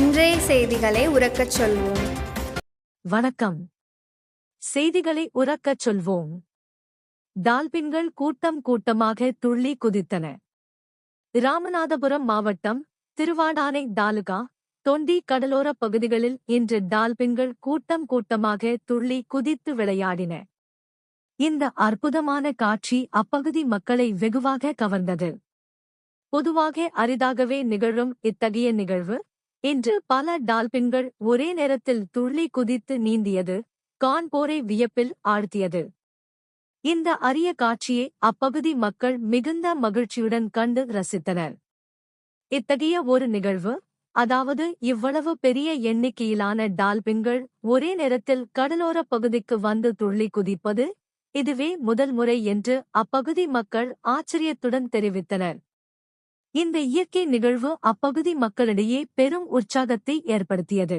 இன்றைய செய்திகளை உறக்கச் சொல்வோம். வணக்கம். செய்திகளை உறக்கச் சொல்வோம். டால்பின்கள் கூட்டம் கூட்டமாக துள்ளி குதித்தன. ராமநாதபுரம் மாவட்டம் திருவாடானை தாலுகா தொண்டி கடலோரப் பகுதிகளில் இன்று டால்பின்கள் கூட்டம் கூட்டமாக துள்ளி குதித்து விளையாடின. இந்த அற்புதமான காட்சி அப்பகுதி மக்களை வெகுவாக கவர்ந்தது. பொதுவாக அரிதாகவே நிகழும் இத்தகைய நிகழ்வு இன்று பல டால்பின்கள் ஒரே நேரத்தில் துள்ளி குதித்து நீந்தியது கான்போரை வியப்பில் ஆழ்த்தியது. இந்த அரிய காட்சியை அப்பகுதி மக்கள் மிகுந்த மகிழ்ச்சியுடன் கண்டு ரசித்தனர். இத்தகைய ஒரு நிகழ்வு அதாவது இவ்வளவு பெரிய எண்ணிக்கையிலான டால்பின்கள் ஒரே நேரத்தில் கடலோரப் பகுதிக்கு வந்து துள்ளி குதிப்பது இதுவே முதல் முறை என்று அப்பகுதி மக்கள் ஆச்சரியத்துடன் தெரிவித்தனர். இந்த இயற்கை நிகழ்வு அப்பகுதி மக்களிடையே பெரும் உற்சாகத்தை ஏற்படுத்தியது.